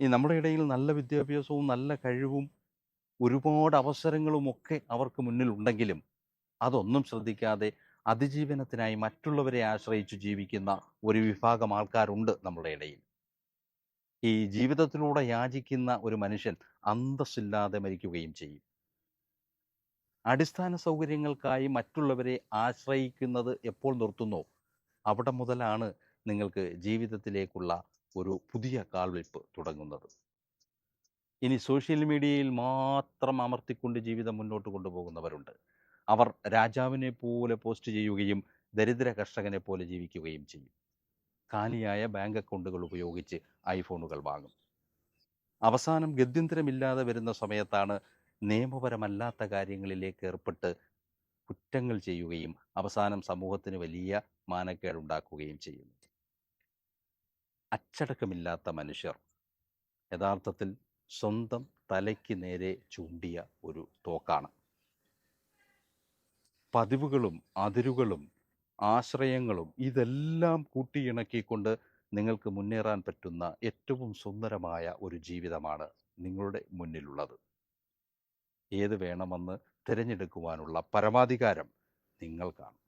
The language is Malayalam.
ഈ നമ്മുടെ ഇടയിൽ നല്ല വിദ്യാഭ്യാസവും നല്ല കഴിവും ഒരുപാട് അവസരങ്ങളുമൊക്കെ അവർക്ക് മുന്നിലുണ്ടെങ്കിലും അതൊന്നും ശ്രദ്ധിക്കാതെ അതിജീവനത്തിനായി മറ്റുള്ളവരെ ആശ്രയിച്ച് ജീവിക്കുന്ന ഒരു വിഭാഗം ആൾക്കാരുണ്ട് നമ്മുടെ ഇടയിൽ. ഈ ജീവിതത്തിലൂടെ യാചിക്കുന്ന ഒരു മനുഷ്യൻ അന്തസ്സില്ലാതെ മരിക്കുകയും ചെയ്യും. അടിസ്ഥാന സൗകര്യങ്ങൾക്കായി മറ്റുള്ളവരെ ആശ്രയിക്കുന്നത് എപ്പോൾ നിർത്തുന്നോ അവിടെ മുതലാണ് നിങ്ങൾക്ക് ജീവിതത്തിലേക്കുള്ള ഒരു പുതിയ കാൽവെയ്പ് തുടങ്ങുന്നത്. ഇനി സോഷ്യൽ മീഡിയയിൽ മാത്രം അമർത്തിക്കൊണ്ട് ജീവിതം മുന്നോട്ട് കൊണ്ടുപോകുന്നവരുണ്ട്. അവർ രാജാവിനെ പോലെ പോസ്റ്റ് ചെയ്യുകയും ദരിദ്ര കർഷകനെ പോലെ ജീവിക്കുകയും ചെയ്യും. കാലിയായ ബാങ്ക് അക്കൗണ്ടുകൾ ഉപയോഗിച്ച് ഐഫോണുകൾ വാങ്ങും. അവസാനം ഗത്യന്തരമില്ലാതെ വരുന്ന സമയത്താണ് നിയമപരമല്ലാത്ത കാര്യങ്ങളിലേക്ക് ഏർപ്പെട്ട് കുറ്റങ്ങൾ ചെയ്യുകയും അവസാനം സമൂഹത്തിന് വലിയ മാനക്കേടുണ്ടാക്കുകയും ചെയ്യുന്നു അച്ചടക്കമില്ലാത്ത മനുഷ്യർ യഥാർത്ഥത്തിൽ സ്വന്തം തലയ്ക്ക് നേരെ ചൂണ്ടിയ ഒരു തോക്കാണ്. പതിവുകളും അതിരുകളും ആശ്രയങ്ങളും ഇതെല്ലാം കൂട്ടിയിണക്കിക്കൊണ്ട് നിങ്ങൾക്ക് മുന്നേറാൻ പറ്റുന്ന ഏറ്റവും സുന്ദരമായ ഒരു ജീവിതമാണ് നിങ്ങളുടെ മുന്നിലുള്ളത്. ഏത് വേണമെന്ന് തിരഞ്ഞെടുക്കുവാനുള്ള പരമാധികാരം നിങ്ങൾക്കാണ്.